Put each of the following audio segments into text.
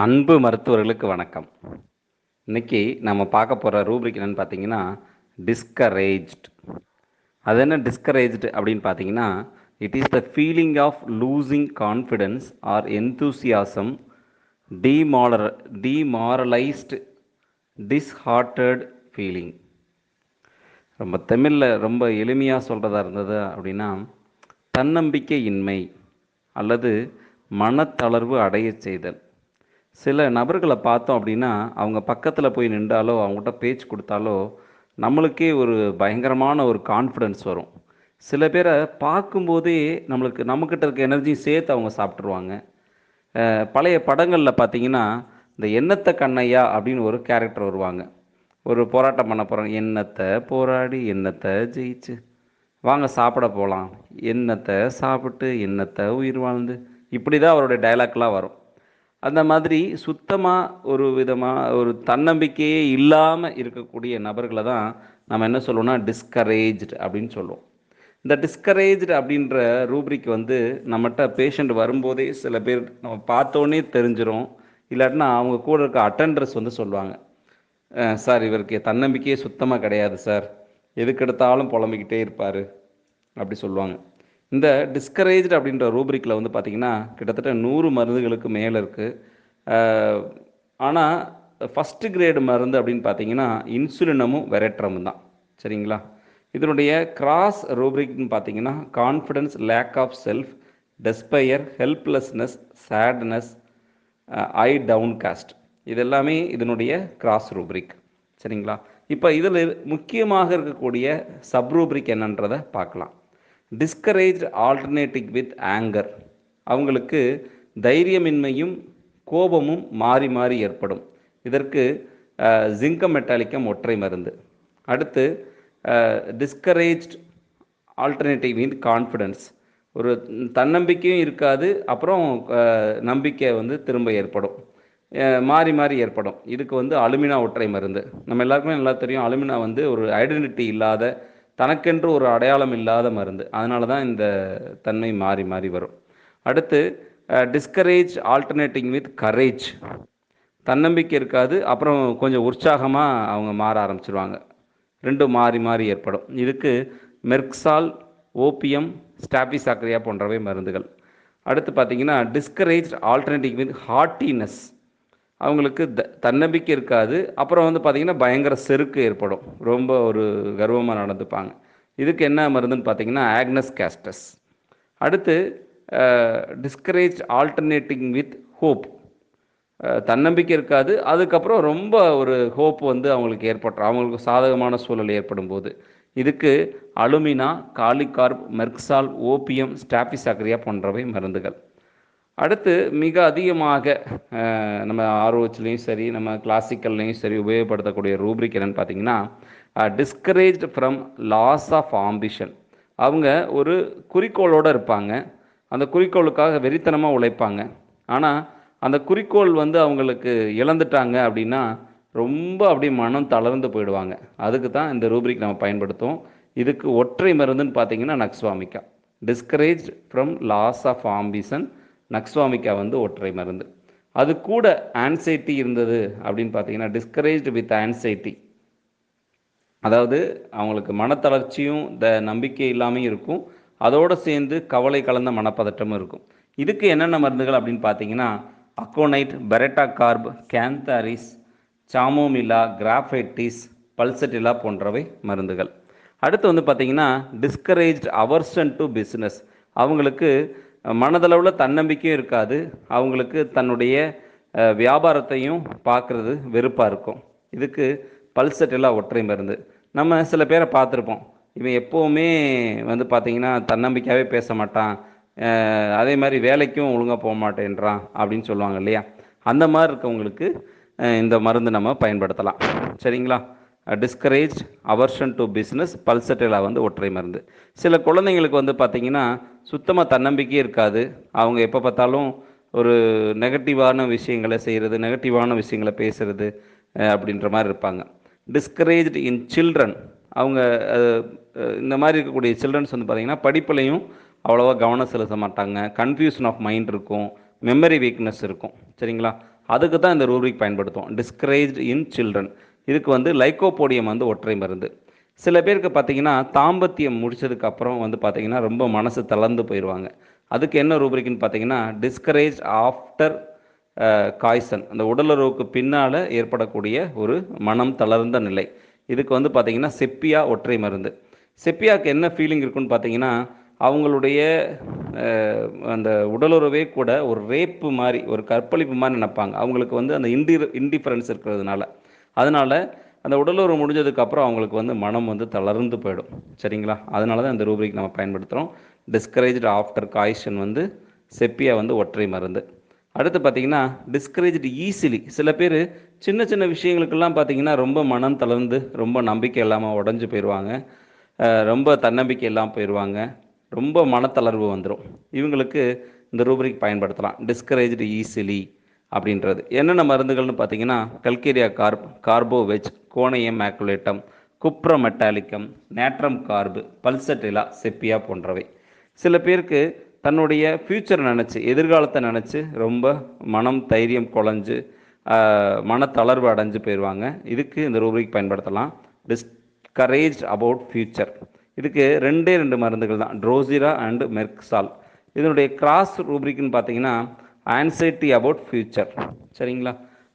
அன்பு மருத்துவர்களுக்கு வணக்கம். இன்னைக்கு நம்ம பார்க்க போகிற ரூப்ரிக் என்னென்னு பார்த்தீங்கன்னா டிஸ்கரேஜ்ட் அது என்ன டிஸ்கரேஜ்டு அப்படின்னு பார்த்தீங்கன்னா it is the feeling of losing confidence or enthusiasm டிமாலர demoralised disheartened feeling ரொம்ப தமிழில் ரொம்ப எளிமையாக சொல்கிறதா இருந்தது அப்படின்னா தன்னம்பிக்கை இன்மை அல்லது மனத்தளர்வு அடையச் செய்தல். சில நபர்களை பார்த்தோம் அப்படின்னா அவங்க பக்கத்தில் போய் நின்றாலோ அவங்ககிட்ட பேச்சு கொடுத்தாலோ நம்மளுக்கே ஒரு பயங்கரமான ஒரு கான்ஃபிடென்ஸ் வரும். சில பேரை பார்க்கும்போதே நம்மளுக்கு நம்மக்கிட்ட இருக்க எனர்ஜியும் சேர்த்து அவங்க சாப்பிட்ருவாங்க பழைய படங்களில் பார்த்தீங்கன்னா இந்த எண்ணத்தை கண்ணையா? அப்படின்னு ஒரு கேரக்டர் வருவாங்க. ஒரு போராட்டம் பண்ண போகிறாங்க எண்ணத்தை போராடி எண்ணத்தை ஜெயிச்சு? வாங்க சாப்பிட போகலாம் எண்ணத்தை சாப்பிட்டு எண்ணத்தை உயிர் வாழ்ந்து? இப்படி தான் அவருடைய டைலாக்லாம் வரும். அந்த மாதிரி சுத்தமாக ஒரு விதமாக ஒரு தன்னம்பிக்கையே இல்லாமல் இருக்கக்கூடிய நபர்களை தான் நம்ம என்ன சொல்லுவோம்னா டிஸ்கரேஜ்டு அப்படின்னு சொல்லுவோம். இந்த டிஸ்கரேஜ்டு அப்படின்ற ரூப்ரிக் வந்து நம்மகிட்ட பேஷண்ட் வரும்போதே சில பேர் நம்ம பார்த்தோன்னே தெரிஞ்சிடும் இல்லாட்டினா அவங்க கூட இருக்க அட்டண்டர்ஸ் வந்து சொல்லுவாங்க. சார் இவருக்கு தன்னம்பிக்கையே சுத்தமாக கிடையாது சார். எதுக்கெடுத்தாலும் புலம்பிக்கிட்டே இருப்பார். அப்படி சொல்லுவாங்க. இந்த டிஸ்கரேஜ்டு அப்படின்ற ரூப்ரிக்கில் வந்து பார்த்திங்கன்னா கிட்டத்தட்ட நூறு மருந்துகளுக்கு மேலே இருக்குது ஆனால் ஃபஸ்ட்டு கிரேடு மருந்து அப்படின்னு பார்த்தீங்கன்னா இன்சுலினமும் வெரட்ரமும் தான். சரிங்களா? இதனுடைய கிராஸ் ரூப்ரிக்னு பார்த்தீங்கன்னா confidence lack of self despair helplessness sadness I downcast இது எல்லாமே இதனுடைய கிராஸ் ரூப்ரிக் சரிங்களா? இப்போ இதில் முக்கியமாக இருக்கக்கூடிய சப் ரூப்ரிக் என்னன்றதை பார்க்கலாம். டிஸ்கரேஜ் ஆல்டர்னேட்டிக் வித் ஆங்கர் அவங்களுக்கு தைரியமின்மையும் கோபமும் மாறி மாறி ஏற்படும். இதற்கு ஜிங்கம் மெட்டாலிக்கம் ஒற்றை மருந்து. அடுத்து டிஸ்கரேஜ்ட் ஆல்டர்னேட்டிவ் வித் கான்ஃபிடென்ஸ் ஒரு தன்னம்பிக்கையும் இருக்காது அப்புறம் நம்பிக்கை வந்து திரும்ப ஏற்படும். மாறி மாறி ஏற்படும். இதுக்கு வந்து அலுமினா ஒற்றை மருந்து. நம்ம எல்லாருக்குமே நல்லா தெரியும் அலுமினா வந்து ஒரு ஐடென்டிட்டி இல்லாத தனக்கென்று ஒரு அடையாளம் இல்லாத மருந்து. அதனால தான் இந்த தன்மை மாறி மாறி வரும். அடுத்து டிஸ்கரேஜ் ஆல்டர்னேட்டிங் வித் கரேஜ் தன்னம்பிக்கை இருக்காது அப்புறம் கொஞ்சம் உற்சாகமாக அவங்க மாற ஆரம்பிச்சிருவாங்க. ரெண்டும் மாறி மாறி ஏற்படும். இதுக்கு மெர்க்சால் ஓபியம் ஸ்டாபிசாக்ரியா போன்றவை மருந்துகள். அடுத்து பார்த்தீங்கன்னா டிஸ்கரேஜ் ஆல்டர்னேட்டிவ் வித் ஹார்ட்டினஸ் அவங்களுக்கு த தன்னம்பிக்கை இருக்காது. அப்புறம் வந்து பார்த்திங்கன்னா பயங்கர செருக்கு ஏற்படும். ரொம்ப ஒரு கர்வமாக நடந்துப்பாங்க. இதுக்கு என்ன மருந்துன்னு பார்த்தீங்கன்னா ஆக்னஸ் கேஸ்டஸ். அடுத்து டிஸ்கரேஜ் ஆல்டர்னேட்டிங் வித் ஹோப் தன்னம்பிக்கை இருக்காது. அதுக்கப்புறம் ரொம்ப ஒரு ஹோப் வந்து அவங்களுக்கு ஏற்பட்டுரும். அவங்களுக்கு சாதகமான சூழல் ஏற்படும் போது இதுக்கு அலுமினா காலிகார்ப் மெர்க்சால் ஓபியம் ஸ்டாபிசாக்ரியா போன்றவை மருந்துகள். அடுத்து மிக அதிகமாக நம்ம ஆர்ஓஹெச்லேயும் சரி நம்ம கிளாசிக்கல்லையும் சரி உபயோகப்படுத்தக்கூடிய ரூப்ரிக் என்னன்னு பார்த்தீங்கன்னா discouraged from loss of ambition அவங்க ஒரு குறிக்கோளோடு இருப்பாங்க. அந்த குறிக்கோளுக்காக வெறித்தனமாக உழைப்பாங்க. ஆனால் அந்த குறிக்கோள் வந்து அவங்களுக்கு இழந்துட்டாங்க அப்படின்னா ரொம்ப அப்படியே மனம் தளர்ந்து போயிடுவாங்க. அதுக்கு தான் இந்த ரூப்ரிக் நம்ம பயன்படுத்துவோம். இதுக்கு ஒற்றை மருந்துன்னு பார்த்தீங்கன்னா nux vomica discourage from loss of ambition nux vomica வந்து ஒற்றை மருந்து. அது கூட ஆன்சைட்டி இருந்தது அப்படின்னு பார்த்தீங்கன்னா டிஸ்கரேஜ்டு வித் ஆன்சைட்டி அதாவது அவங்களுக்கு மனத்தளர்ச்சியும் த நம்பிக்கை இல்லாமையும் இருக்கும். அதோடு சேர்ந்து கவலை கலந்த மனப்பதட்டமும் இருக்கும். இதுக்கு என்னென்ன மருந்துகள் அப்படின்னு பார்த்தீங்கன்னா aconite baryta carb cantharis chamomilla graphites pulsatilla போன்றவை மருந்துகள். அடுத்து வந்து பார்த்திங்கன்னா டிஸ்கரேஜ்ட் அவர்சன் டு பிஸ்னஸ் அவங்களுக்கு மனதளவில் தன்னம்பிக்கையும் இருக்காது. அவங்களுக்கு தன்னுடைய வியாபாரத்தையும் பார்க்குறது வெறுப்பாக இருக்கும். இதுக்கு பல்சட்டிலா ஒற்றை மருந்து. நம்ம சில பேரை பார்த்துருப்போம். இவன் எப்போவுமே வந்து பார்த்திங்கன்னா தன்னம்பிக்கையாகவே பேச மாட்டான். அதே மாதிரி வேலைக்கும் ஒழுங்காக போக மாட்டேன்றான் அப்படின்னு சொல்லுவாங்க இல்லையா? அந்த மாதிரி இருக்கவங்களுக்கு இந்த மருந்து நம்ம பயன்படுத்தலாம். சரிங்களா? Discourage aversion to business pulsatilla வந்து ஒற்றை மருந்து. சில குழந்தைங்களுக்கு வந்து பார்த்திங்கன்னா சுத்தமாக தன்னம்பிக்கையே இருக்காது. அவங்க எப்போ பார்த்தாலும் ஒரு நெகட்டிவான விஷயங்களை செய்கிறது நெகட்டிவான விஷயங்களை பேசுகிறது அப்படின்ற மாதிரி இருப்பாங்க. டிஸ்கரேஜ்டு இன் சில்ட்ரன் அவங்க இந்த மாதிரி இருக்கக்கூடிய சில்ட்ரன்ஸ் வந்து பார்த்திங்கன்னா படிப்புலையும் அவ்வளோவா கவனம் செலுத்த மாட்டாங்க. கன்ஃபியூஷன் ஆஃப் மைண்ட் இருக்கும். மெமரி வீக்னஸ் இருக்கும். சரிங்களா? அதுக்கு தான் இந்த ரூபிக் பயன்படுத்துவோம். டிஸ்கரேஜ்டு இன் சில்ட்ரன் இதுக்கு வந்து லைக்கோபோடியம் வந்து ஒற்றை மருந்து. சில பேருக்கு பார்த்தீங்கன்னா தாம்பத்தியம் முடிச்சதுக்கு அப்புறம் வந்து பார்த்தீங்கன்னா ரொம்ப மனசு தளர்ந்து போயிடுவாங்க. அதுக்கு என்ன ரூபரிக்குன்னு பார்த்தீங்கன்னா டிஸ்கரேஜ் ஆஃப்டர் காய்சன் அந்த உடலுறவுக்கு பின்னால் ஏற்படக்கூடிய ஒரு மனம் தளர்ந்த நிலை. இதுக்கு வந்து பார்த்தீங்கன்னா செப்பியா ஒற்றை மருந்து. செப்பியாவுக்கு என்ன ஃபீலிங் இருக்குன்னு பார்த்தீங்கன்னா அவங்களுடைய அந்த உடலுறவே கூட ஒரு ரேப்பு மாதிரி ஒரு கற்பழிப்பு மாதிரி நினைப்பாங்க. அவங்களுக்கு வந்து அந்த இன்டி இன்டிஃபரன்ஸ் இருக்கிறதுனால. அதனால் அந்த உடலுறவு முடிஞ்சதுக்கு அப்புறம் அவங்களுக்கு வந்து மனம் வந்து தளர்ந்து போயிடும். சரிங்களா? அதனால தான் இந்த ரூபிக் நம்ம பயன்படுத்துகிறோம் டிஸ்கரேஜ்டு ஆஃப்டர் காய்ஷன் வந்து செப்பியா வந்து ஒற்றை மருந்து. அடுத்து பார்த்தீங்கன்னா டிஸ்கரேஜ்டு ஈஸிலி சில பேர் சின்ன சின்ன விஷயங்களுக்கெல்லாம் பார்த்தீங்கன்னா ரொம்ப மனம் தளர்ந்து ரொம்ப நம்பிக்கை இல்லாமல் உடஞ்சி போயிடுவாங்க ரொம்ப தன்னம்பிக்கை இல்லாமல் போயிடுவாங்க ரொம்ப மனத்தளர்வு வந்துடும் இவங்களுக்கு இந்த ரூபரிக் பயன்படுத்தலாம். டிஸ்கரேஜ்டு ஈஸிலி அப்படின்றது. என்னென்ன மருந்துகள்னு பார்த்தீங்கன்னா calcarea carb carbo veg conium maculatum cuprum metallicum natrum carb pulsatilla sepia போன்றவை. சில பேருக்கு தன்னுடைய ஃப்யூச்சர் நினச்சி எதிர்காலத்தை நினச்சி ரொம்ப மனம் தைரியம் குழஞ்சு மன மனத்தளர்வு அடைஞ்சு போயிடுவாங்க இதுக்கு இந்த ரூபிக் பயன்படுத்தலாம். டிஸ்கரேஜ் அபவுட் ஃப்யூச்சர் இதுக்கு ரெண்டே ரெண்டு மருந்துகள் தான். ட்ரோசிரா அண்ட் மெர்க்சால் இதனுடைய கிராஸ் ரூபிரிக்னு பார்த்தீங்கன்னா ஆன்சைட்டி அபவுட் ஃப்யூச்சர் சரிங்களா?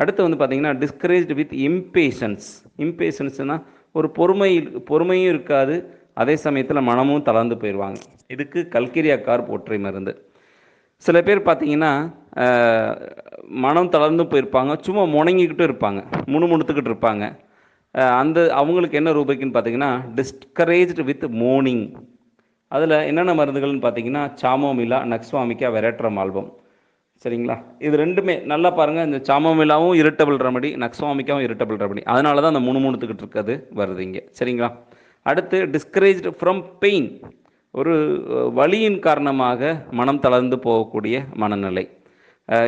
அடுத்து வந்து பார்த்தீங்கன்னா டிஸ்கரேஜ்டு வித் இம்பேஷன்ஸ் இம்பேஷன்ஸ்னால் ஒரு பொறுமை பொறுமையும் இருக்காது. அதே சமயத்தில் மனமும் தளர்ந்து போயிடுவாங்க. இதுக்கு கல்கிரியா கார் ஒற்றை மருந்து. சில பேர் பார்த்தீங்கன்னா மனம் தளர்ந்து போயிருப்பாங்க. சும்மா முணங்கிக்கிட்டு இருப்பாங்க. முணுமுணுத்துக்கிட்டு இருப்பாங்க. அந்த அவங்களுக்கு என்ன ரூபாய்க்குன்னு பார்த்தீங்கன்னா டிஸ்கரேஜ்டு வித் மோர்னிங் அதில் என்னென்ன மருந்துகள்னு பார்த்தீங்கன்னா சாமோமிலா நக்ஸ்வாமிக்கா வெரேட்ரம் ஆல்பம். சரிங்களா? இது ரெண்டுமே நல்லா பாருங்கள் இந்த சாமமிலாவும் இரிட்டபிள் ரெமடி நக்ஸ்வாமிக்காவும் இரிட்டபிள் ரெமடி அதனால தான் அந்த முணுமுணுத்துக்கிட்டு இருக்கிறது வருது இங்கே. சரிங்களா? அடுத்து டிஸ்கரேஜ்டு ஃப்ரம் பெயின் ஒரு வலியின் காரணமாக மனம் தளர்ந்து போகக்கூடிய மனநிலை.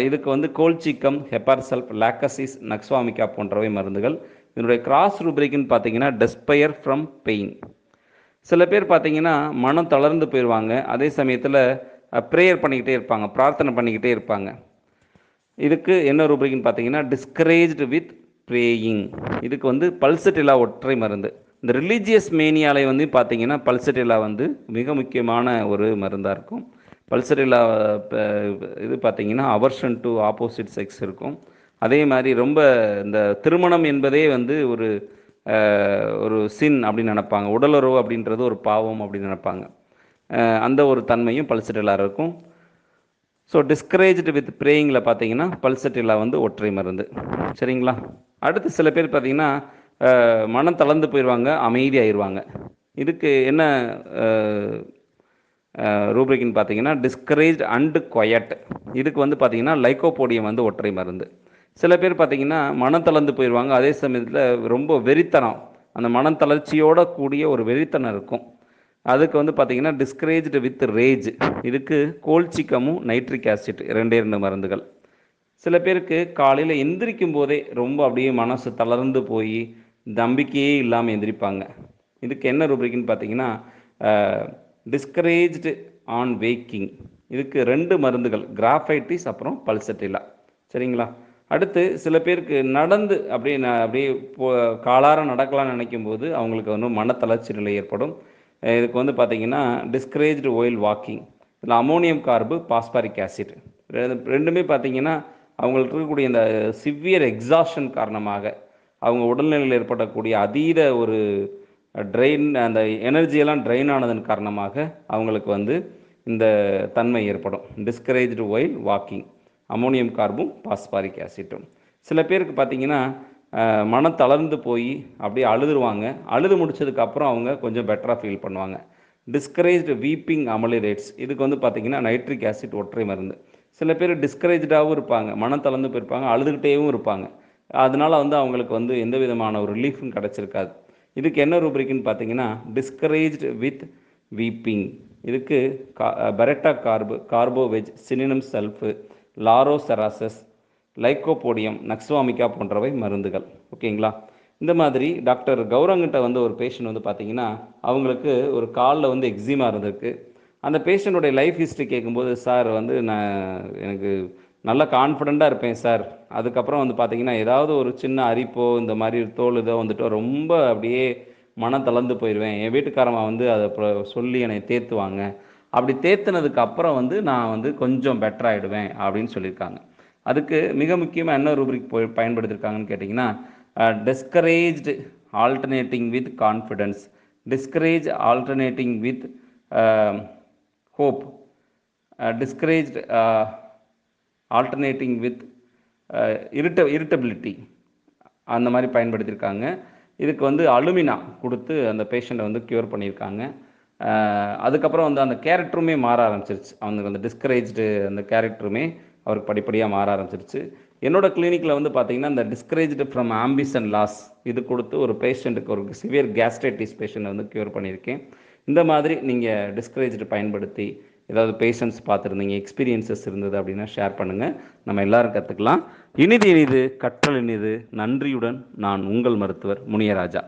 இதுக்கு வந்து கோல்சிக்கம் ஹெப்பார்சல்ப் லாக்கசிஸ் நக்ஸ்வாமிக்கா போன்றவை மருந்துகள். இதனுடைய கிராஸ் ரூபிரிக்னு பார்த்தீங்கன்னா டெஸ்பயர் ஃப்ரம் பெயின் சில பேர் பார்த்தீங்கன்னா மனம் தளர்ந்து போயிடுவாங்க. அதே சமயத்தில் ப்ரேயர் பண்ணிக்கிட்டே இருப்பாங்க பிரார்த்தனை பண்ணிக்கிட்டே இருப்பாங்க. இதுக்கு என்ன ரூபிரிக்னு பார்த்தீங்கன்னா டிஸ்கரேஜ்டு வித் ப்ரேயிங் இதுக்கு வந்து பல்சட்டிலா ஒற்றை மருந்து. இந்த ரிலீஜியஸ் மேனியாலை வந்து பார்த்தீங்கன்னா பல்சட்டிலா வந்து மிக முக்கியமான ஒரு மருந்தாக இருக்கும். பல்சரிலா இது பார்த்தீங்கன்னா அவர்ஷன் டு ஆப்போசிட் செக்ஸ் இருக்கும். அதே மாதிரி ரொம்ப இந்த திருமணம் என்பதே வந்து ஒரு ஒரு சின் அப்படின்னு நினப்பாங்க. உடலுறவு அப்படின்றது ஒரு பாவம் அப்படின்னு நினப்பாங்க. அந்த ஒரு தன்மையும் பல்சட்டிலா இருக்கும். ஸோ டிஸ்கரேஜ்டு வித் ப்ரேயிங்கில் பார்த்தீங்கன்னா பல்சட்டிலா வந்து ஒற்றை மருந்து. சரிங்களா? அடுத்து சில பேர் பார்த்தீங்கன்னா மனம் தளர்ந்து போயிடுவாங்க அமைதியாயிருவாங்க. இதுக்கு என்ன ரூபிரிக்னு பார்த்தீங்கன்னா டிஸ்கரேஜ் அண்டு கொயட் இதுக்கு வந்து பார்த்தீங்கன்னா லைக்கோபோடியம் வந்து ஒற்றை மருந்து. சில பேர் பார்த்தீங்கன்னா மனம் தளர்ந்து போயிடுவாங்க அதே சமயத்தில் ரொம்ப வெறித்தனம். அந்த மனம் தளர்ச்சியோட கூடிய ஒரு வெறித்தனம் இருக்கும். அதுக்கு வந்து பார்த்தீங்கன்னா டிஸ்கரேஜ்டு வித் ரேஜ் இதுக்கு கோல்சிக்கமும் நைட்ரிக் ஆசிட் ரெண்டே ரெண்டு மருந்துகள். சில பேருக்கு காலையில் எந்திரிக்கும் போதே ரொம்ப அப்படியே மனசு தளர்ந்து போய் நம்பிக்கையே இல்லாமல் எந்திரிப்பாங்க. இதுக்கு என்ன ரூபிரிக்குன்னு பார்த்தீங்கன்னா டிஸ்கரேஜ்டு ஆன் வேக்கிங் இதுக்கு ரெண்டு மருந்துகள் கிராஃபைட்டிஸ் அப்புறம் பல்சட்டிலா சரிங்களா? அடுத்து சில பேருக்கு நடந்து அப்படியே அப்படியே போ காலார நடக்கலாம்னு நினைக்கும் போது அவங்களுக்கு வந்து மனத்தளர்ச்சி நிலை ஏற்படும். இதுக்கு வந்து பார்த்திங்கன்னா டிஸ்கரேஜ்டு ஒயில் வாக்கிங் இதில் அமோனியம் கார்பு பாஸ்பாரிக் ஆசிட் ரெண்டுமே பார்த்தீங்கன்னா அவங்களுக்கு இருக்கக்கூடிய இந்த சிவியர் எக்ஸாஷன் காரணமாக அவங்க உடல்நிலையில் ஏற்படக்கூடிய அதீத ஒரு ட்ரெயின் அந்த எனர்ஜியெல்லாம் ட்ரெயின் ஆனதன் காரணமாக அவங்களுக்கு வந்து இந்த தன்மை ஏற்படும். டிஸ்கரேஜ்டு ஒயில் வாக்கிங் அமோனியம் கார்பும் பாஸ்பாரிக் ஆசிட்டும் சில பேருக்கு பார்த்தீங்கன்னா மனம் தளர்ந்து போய் அப்படியே அழுதுருவாங்க. அழுது முடிச்சதுக்கப்புறம் அவங்க கொஞ்சம் பெட்டராக ஃபீல் பண்ணுவாங்க. டிஸ்கரேஜ்டு வீப்பிங் அமலிரேட்ஸ் இதுக்கு வந்து பார்த்திங்கன்னா நைட்ரிக் ஆசிட் ஒற்றை மருந்து. சில பேர் டிஸ்கரேஜாகவும் இருப்பாங்க மனம் தளர்ந்து போயிருப்பாங்க அழுதுகிட்டேவும் இருப்பாங்க. அதனால வந்து அவங்களுக்கு வந்து எந்த விதமான ஒரு ரிலீஃபும் கிடச்சிருக்காது. இதுக்கு என்ன ரூபிரிக்னு பார்த்தீங்கன்னா டிஸ்கரேஜ்டு வித் வீப்பிங் இதுக்கு கா பெரட்டா கார்பு கார்போவெஜ் சினினம் சல்ஃபு லாரோசெராசஸ் லைக்கோபோடியம் நக்ஸ்வாமிக்கா போன்றவை மருந்துகள். ஓகேங்களா? இந்த மாதிரி டாக்டர் கௌரங்கிட்ட வந்து ஒரு பேஷண்ட் வந்து பார்த்தீங்கன்னா அவங்களுக்கு ஒரு காலில் வந்து எக்ஸிமா இருந்திருக்கு. அந்த பேஷண்ட்டுடைய லைஃப் ஹிஸ்ட்ரி கேட்கும்போது சார் வந்து நான் எனக்கு நல்ல கான்ஃபிடெண்ட்டாக இருப்பேன் சார். அதுக்கப்புறம் வந்து பார்த்தீங்கன்னா ஏதாவது ஒரு சின்ன அரிப்போ இந்த மாதிரி தோல் இதோ வந்துட்டு ரொம்ப அப்படியே மனம் தளர்ந்து போயிடுவேன் என் வீட்டுக்காரம்மா வந்து அதை சொல்லி என்னை தேத்துவாங்க. அப்படி தேத்துனதுக்கு அப்புறம் வந்து நான் வந்து கொஞ்சம் பெட்டர் ஆகிடுவேன் அப்படின்னு சொல்லியிருக்காங்க. அதுக்கு மிக முக்கியமாக என்ன ரூபிரிக் போய் பயன்படுத்தியிருக்காங்கன்னு கேட்டிங்கன்னா discouraged alternating with confidence discourage alternating with hope discouraged alternating with இரிட்ட irritability அந்த மாதிரி பயன்படுத்தியிருக்காங்க இதுக்கு வந்து அலுமினா கொடுத்து அந்த பேஷண்ட்டை வந்து க்யூர் பண்ணியிருக்காங்க. அதுக்கப்புறம் வந்து அந்த கேரக்டருமே மாற ஆரம்பிச்சிருச்சு. அவனுக்கு அந்த டிஸ்கரேஜ்டு அந்த கேரக்டருமே அவருக்கு படிப்படியாக மாற ஆரம்பிச்சிருச்சு. என்னோடய கிளினிக்கில் வந்து பார்த்தீங்கன்னா இந்த டிஸ்கரேஜ்டு ஃப்ரம் ஆம்பிஷன் லாஸ் இது கொடுத்து ஒரு பேஷண்ட்டுக்கு ஒரு சிவியர் கேஸ்ட்ரைட்டிஸ் பேஷண்ட்டை வந்து க்யூர் பண்ணியிருக்கேன். இந்த மாதிரி நீங்கள் டிஸ்கரேஜ்டு பயன்படுத்தி ஏதாவது பேஷண்ட்ஸ் பார்த்துருந்தீங்க எக்ஸ்பீரியன்சஸ் இருந்தது அப்படின்னா ஷேர் பண்ணுங்கள் நம்ம எல்லோரும் கற்றுக்கலாம் இனிது இனிது கற்றல் இனிது. நன்றியுடன் நான் உங்கள் மருத்துவர் முனியராஜா.